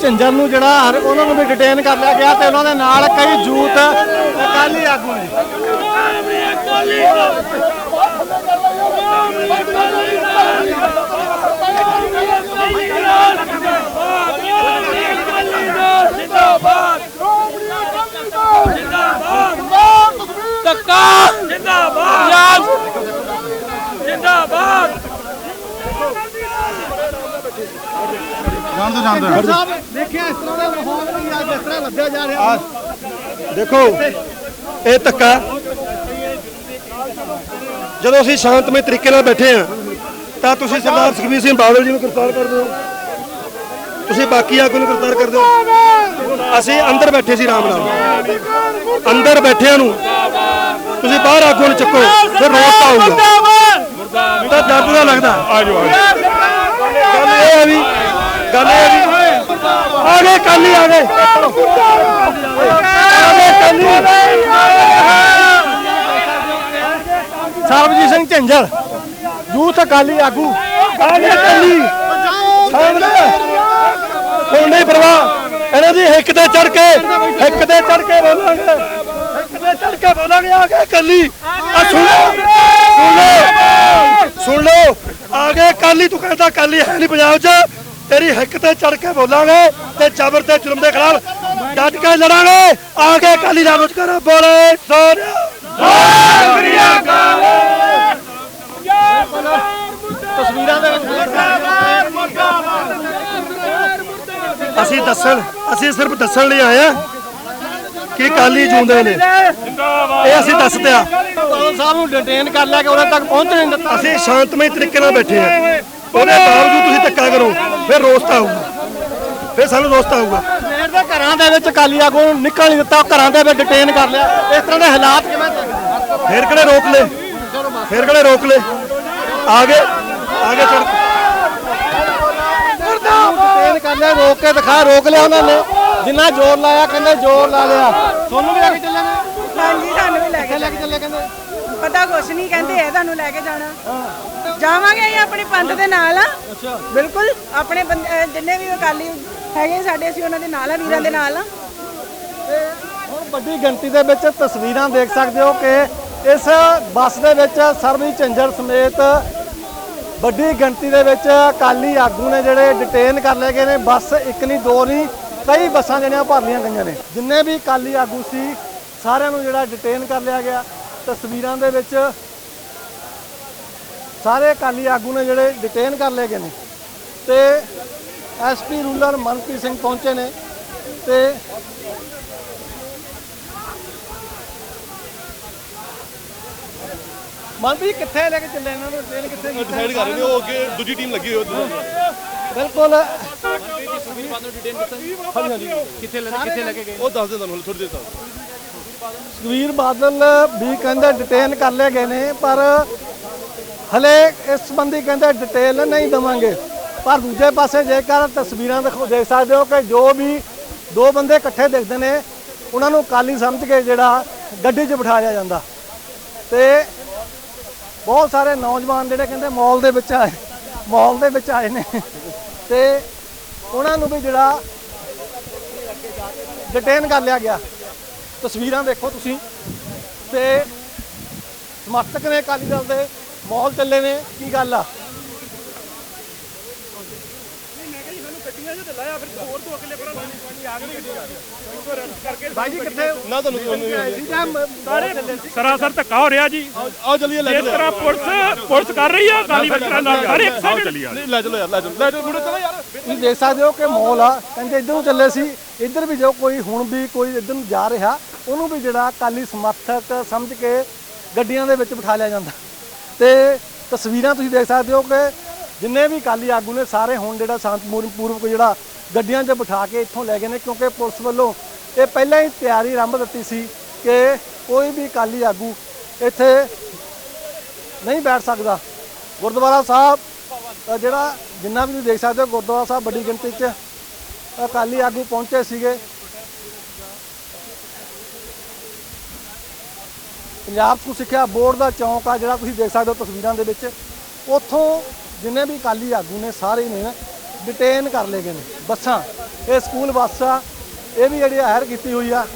ਝੰਜਰ ਨੂੰ ਜਿਹੜਾ ਹਰ ਉਹਨਾਂ ਨੂੰ ਵੀ ਡਿਟੇਨ ਕਰ ਲਿਆ ਗਿਆ ਤੇ ਉਹਨਾਂ ਦੇ ਨਾਲ ਕਈ ਜੂਤ ਅਕਾਲੀ ਆਗੂ ਨੇ। ਜਿੰਦਾਬਾਦ ਜਿੰਦਾਬਾਦ ਧੱਕਾ ਜਿੰਦਾਬਾਦ। ਜਿੰਦਾਬਾਦ। ਜਾਣ ਦੋ ਜਾਣ ਦੋ ਸਾਹਿਬ ਦੇਖਿਆ ਇਸ ਤਰ੍ਹਾਂ ਦਾ ਮਾਹੌਲ ਵੀ ਅੱਜ ਇਸ ਤਰ੍ਹਾਂ ਲੱਭਿਆ ਜਾ ਰਿਹਾ। ਦੇਖੋ ਇਹ ਧੱਕਾ। ਜਦੋਂ ਅਸੀਂ ਸ਼ਾਂਤਮਈ ਤਰੀਕੇ ਨਾਲ ਬੈਠੇ ਆ ਤਾਂ ਤੁਸੀਂ ਸਰਦਾਰ ਸੁਖਬੀਰ ਸਿੰਘ ਬਾਦਲ ਜੀ ਨੂੰ ਗ੍ਰਿਫਤਾਰ ਕਰ ਦਿਓ। ਤੁਸੀਂ ਬਾਕੀ ਆਗੂ ਨੂੰ ਗ੍ਰਿਫਤਾਰ ਕਰ ਦਿਓ। ਅਸੀਂ ਅੰਦਰ ਬੈਠੇ ਸੀ ਆਰਾਮ ਨਾਲ। ਅੰਦਰ ਬੈਠਿਆਂ ਨੂੰ ਤੁਸੀਂ ਬਾਹਰ ਆਗੂ ਨੂੰ ਚੱਕੋ ਫਿਰ ਰੋਸ ਤਾਂ ਆਊਗਾ। ਤਾਂ ਦਰਦ ਦਾ ਲੱਗਦਾ। ਆ ਜਾਓ ਗੱਲ ਇਹ ਹੈ ਵੀ ਗੱਲ ਇਹ ਹੈ ਵੀ ਆ ਗਏ ਕਾਲੀ ਆ ਗਏ। ਆ ਗਏ ਕਾਲੀ ਸਰਬਜੀਤ ਸਿੰਘ ਝੰਜਰ ਯੂਥ ਅਕਾਲੀ ਆਗੂ। ਆ ਗਏ ਕਾਲੀ ਸਾਹਮਣੇ ਨਹੀਂ ਪਰਵਾਹ। ਇਹਨਾਂ ਦੀ ਹਿੱਕ ਤੇ ਚੜ ਕੇ, ਹਿੱਕ ਤੇ ਚੜ ਕੇ ਬੋਲਾਂਗੇ। ਹਿੱਕ ਤੇ ਚੜ ਕੇ ਬੋਲਾਂਗੇ, ਆ ਗਏ ਕੱਲੀ ਆ ਸੁਣ ਲਓ। ਸੁਣ ਲਓ। ਸੁਣ ਲਓ। ਆ ਗਏ ਕੱਲੀ ਤੂੰ ਕਹਿੰਦਾ ਕੱਲੀ ਹੈ ਨਹੀਂ ਪੰਜਾਬ 'ਚ। ਤੇਰੀ ਹਿੱਕ ਤੇ ਚੜ ਕੇ ਬੋਲਾਂਗੇ ਤੇ ਜ਼ਬਰ ਤੇ ਜ਼ੁਲਮ ਦੇ ਖਿਲਾਫ ਡਟ ਕੇ ਲੜਾਂਗੇ। ਆ ਗਏ ਕੱਲੀ ਦਾ ਕੁਝ ਕਰ ਬੋਲੇ ਸੋਨਿਆ ਤਸਵੀਰਾਂ ਦੇ ਵਿੱਚ ਅਸੀਂ ਦੱਸਣ ਅਸੀਂ ਸਿਰਫ ਦੱਸਣ ਲਈ ਆਏ ਆ ਕਿ ਕਾਲੀ ਜੂੰਦੇ ਨੇ। ਇਹ ਅਸੀਂ ਦੱਸਦੇ ਆ ਬਾਦਲ ਸਾਹਿਬ ਨੂੰ ਡਿਟੇਨ ਕਰ ਲਿਆ ਕਿ ਉਹਨਾਂ ਤੱਕ ਪਹੁੰਚ ਨਹੀਂ ਦਿੱਤਾ। ਅਸੀਂ ਸ਼ਾਂਤਮਈ ਤਰੀਕੇ ਨਾਲ ਬੈਠੇ ਆ ਉਹਦੇ ਬਾਵਜੂਦ ਤੁਸੀਂ ਧੱਕਾ ਕਰੋ। ਫਿਰ ਰੋਸਤ ਆਊਗਾ। ਫਿਰ ਸਾਨੂੰ ਰੋਸਤ ਆਊਗਾ। ਸ਼ਹਿਰ ਦੇ ਘਰਾਂ ਦੇ ਵਿੱਚ ਅਕਾਲੀ ਆਗੂ ਨੂੰ ਨਿਕਲ ਨਹੀਂ ਦਿੱਤਾ ਘਰਾਂ ਦੇ ਵਿੱਚ ਡਿਟੇਨ ਕਰ ਲਿਆ। ਇਸ ਤਰ੍ਹਾਂ ਦੇ ਹਾਲਾਤ ਕਿਵੇਂ ਫਿਰ ਕਿਹੜੇ ਰੋਕ ਲੈ ਫਿਰ ਕਿਹੜੇ ਰੋਕ ਲੈ ਆਗੇ ਆਗੇ ਚੜ ਡਿਟੇਨ ਕਰ ਲਿਆ ਰੋਕ ਕੇ ਦਿਖਾ ਰੋਕ ਲਿਆ ਉਹਨਾਂ ਨੇ। ਜਿੰਨਾ ਜ਼ੋਰ ਲਾਇਆ ਕਹਿੰਦੇ ਜ਼ੋਰ ਲਾ ਲਿਆ। ਤੁਹਾਨੂੰ ਵੀ ਲੈ ਕੇ ਚੱਲਾਂਗੇ ਹਾਂਜੀ ਸਾਨੂੰ ਵੀ ਲੈ ਕੇ ਲੈ ਕੇ ਚੱਲੇ ਕਹਿੰਦੇ? ਪਤਾ ਕੁਛ ਨਹੀਂ ਕਹਿੰਦੇ ਇਹ ਤੁਹਾਨੂੰ ਲੈ ਕੇ ਜਾਣਾ। ਜਾਵਾਂਗੇ ਅਸੀਂ ਆਪਣੇ ਪੰਥ ਦੇ ਨਾਲ ਆ। ਬਿਲਕੁਲ ਆਪਣੇ ਬੰਦੇ- ਅਹ ਜਿੰਨੇ ਵੀ ਅਕਾਲੀ ਹੈਗੇ ਸਾਡੇ ਅਸੀਂ ਉਹਨਾਂ ਦੇ ਨਾਲ ਆ ਵੀਰਾਂ ਦੇ ਨਾਲ ਆ। ਹੁਣ ਵੱਡੀ ਗਿਣਤੀ ਦੇ ਵਿੱਚ ਤਸਵੀਰਾਂ ਦੇਖ ਸਕਦੇ ਹੋ ਕਿ ਇਸ ਬੱਸ ਦੇ ਵਿੱਚ ਸਰਬੀ ਝੰਜਰ ਸਮੇਤ ਵੱਡੀ ਗਿਣਤੀ ਦੇ ਵਿੱਚ ਅਕਾਲੀ ਆਗੂ ਨੇ ਜਿਹੜੇ ਡਿਟੇਨ ਕਰ ਲਏ ਗਏ ਨੇ। ਬੱਸ ਇੱਕ ਨਹੀਂ ਦੋ ਨਹੀਂ ਕਈ ਬੱਸਾਂ ਜਿਹੜੀਆਂ ਭਰ ਲਈਆਂ ਗਈਆਂ ਨੇ। ਜਿੰਨੇ ਵੀ ਅਕਾਲੀ ਆਗੂ ਸੀ ਸਾਰਿਆਂ ਨੂੰ ਜਿਹੜਾ ਡਿਟੇਨ ਕਰ ਲਿਆ ਗਿਆ। ਤਸਵੀਰਾਂ ਦੇ ਵਿੱਚ ਸਾਰੇ ਅਕਾਲੀ ਆਗੂ ਨੇ ਜਿਹੜੇ ਡਿਟੇਨ ਕਰ ਲਏ ਗਏ ਨੇ ਤੇ ਐਸਪੀ ਰੂਲਰ ਮਨਪ੍ਰੀਤ ਸਿੰਘ ਪਹੁੰਚੇ ਨੇ ਤੇ ਮਨਪ੍ਰੀਤ ਕਿੱਥੇ ਲੈ ਕੇ ਚੱਲੇ ਇਹਨਾਂ ਨੂੰ? ਟ੍ਰੇਨ ਕਿੱਥੇ ਡਿਸਾਈਡ ਕਰ ਰਹੇ ਨੇ ਉਹ ਅੱਗੇ ਦੂਜੀ ਟੀਮ ਲੱਗੀ ਹੋਈ ਉੱਧਰ। ਬਿਲਕੁਲ। ਉਹ ਦੱਸ ਦੇ ਤੁਹਾਨੂੰ ਥੋੜੀ ਦੇਰ ਤੱਕ ਸੁਖਵੀਰ ਬਾਦਲ ਵੀ ਕਹਿੰਦੇ ਡਿਟੇਨ ਕਰ ਲਏ ਗਏ ਨੇ, ਪਰ ਹਲੇ ਇਸ ਸੰਬੰਧੀ ਕਹਿੰਦੇ ਡਿਟੇਲ ਨਹੀਂ ਦਵਾਂਗੇ। ਪਰ ਦੂਜੇ ਪਾਸੇ ਜੇਕਰ ਤਸਵੀਰਾਂ ਦੇਖੋ ਦੇਖ ਸਕਦੇ ਹੋ ਕਿ ਜੋ ਵੀ ਦੋ ਬੰਦੇ ਇਕੱਠੇ ਦਿਖਦੇ ਨੇ, ਉਹਨਾਂ ਨੂੰ ਕਾਲੀ ਸਮਝ ਕੇ ਜਿਹੜਾ ਗੱਡੀ 'ਚ ਬਿਠਾਇਆ ਜਾਂਦਾ। ਤੇ ਬਹੁਤ ਸਾਰੇ ਨੌਜਵਾਨ ਜਿਹੜੇ ਕਹਿੰਦੇ ਮਾਲ ਦੇ ਵਿੱਚ ਆਏ ਮਾਲ ਦੇ ਵਿੱਚ ਆਏ ਨੇ। ਤੇ ਉਹਨਾਂ ਨੂੰ ਵੀ ਜਿਹੜਾ ਡਿਟੇਨ ਕਰ ਲਿਆ ਗਿਆ। ਤਸਵੀਰਾਂ ਦੇਖੋ ਤੁਸੀਂ। ਤੇ ਸਮਰਥਕ ਨੇ ਅਕਾਲੀ ਦਲ ਦੇ ਮਾਹੌਲ ਚੱਲੇ ਨੇ ਕੀ ਗੱਲ ਆ? ਭਾਈ ਜੀ ਕਿੱਥੇ? ਨਾ ਤੁਹਾਨੂੰ ਸਰਾਸਰ ਧੱਕਾ ਹੋ ਰਿਹਾ ਜੀ। ਆ ਚਲੀਏ ਲੈ ਇਸ ਚਲੋ ਤਰ੍ਹਾਂ ਪੁਲਿਸ ਪੁਲਿਸ ਕਰ ਰਹੀ ਆ ਅਕਾਲੀ ਵਰਕਰਾਂ ਨਾਲ ਹਰ ਇੱਕ ਸਾਈਡ ਚੱਲੀ ਆ ਨਹੀਂ ਲੈ ਚਲੋ ਯਾਰ ਲੈ ਚਲੋ। ਲੈ ਚਲੋ ਮੁੰਡੇ ਚਲੋ ਯਾਰ। ਤੁਸੀਂ ਦੇਖ ਸਕਦੇ ਹੋ ਕਿ ਮਾਹੌਲ ਆ। ਕਹਿੰਦੇ ਇੱਧਰ ਚੱਲੇ ਸੀ। ਇੱਧਰ ਵੀ ਜੋ ਕੋਈ ਹੁਣ ਵੀ ਕੋਈ ਇੱਧਰ ਨੂੰ ਜਾ ਰਿਹਾ, ਉਹਨੂੰ ਵੀ ਜਿਹੜਾ ਅਕਾਲੀ ਸਮਰਥਕ ਸਮਝ ਕੇ ਗੱਡੀਆਂ ਦੇ ਵਿੱਚ ਬਿਠਾ ਲਿਆ ਜਾਂਦਾ। ਤੇ ਤਸਵੀਰਾਂ ਤੁਸੀਂ ਦੇਖ ਸਕਦੇ ਹੋ ਕਿ ਜਿੰਨੇ ਵੀ ਅਕਾਲੀ ਆਗੂ ਨੇ ਸਾਰੇ ਹੁਣ ਜਿਹੜਾ ਸ਼ਾਂਤਪੂਰਵਕ ਜਿਹੜਾ ਗੱਡੀਆਂ 'ਚ ਬਿਠਾ ਕੇ ਇੱਥੋਂ ਲੈ ਗਏ ਨੇ, ਕਿਉਂਕਿ ਪੁਲਿਸ ਵੱਲੋਂ ਇਹ ਪਹਿਲਾਂ ਹੀ ਤਿਆਰੀ ਆਰੰਭ ਦਿੱਤੀ ਸੀ ਕਿ ਕੋਈ ਵੀ ਅਕਾਲੀ ਆਗੂ ਇੱਥੇ ਨਹੀਂ ਬੈਠ ਸਕਦਾ। ਗੁਰਦੁਆਰਾ ਸਾਹਿਬ ਜਿਹੜਾ ਜਿੰਨਾ ਵੀ ਤੁਸੀਂ ਦੇਖ ਸਕਦੇ ਹੋ, ਗੁਰਦੁਆਰਾ ਸਾਹਿਬ ਵੱਡੀ ਗਿਣਤੀ 'ਚ ਅਕਾਲੀ ਆਗੂ ਪਹੁੰਚੇ ਸੀਗੇ। ਪੰਜਾਬ ਸਕੂਲ ਸਿੱਖਿਆ ਬੋਰਡ ਦਾ ਚੌਂਕ ਆ, ਜਿਹੜਾ ਤੁਸੀਂ ਦੇਖ ਸਕਦੇ ਹੋ ਤਸਵੀਰਾਂ ਦੇ ਵਿੱਚ। ਉੱਥੋਂ ਜਿੰਨੇ ਵੀ ਅਕਾਲੀ ਆਗੂ ਨੇ ਸਾਰੇ ਨੇ ਡਿਟੇਨ ਕਰ ਲਏ ਗਏ ਨੇ ਬੱਸਾਂ। ਇਹ ਸਕੂਲ ਬੱਸ ਆ ਇਹ ਵੀ ਜਿਹੜੀ ਹਾਇਰ ਕੀਤੀ ਹੋਈ ਆ।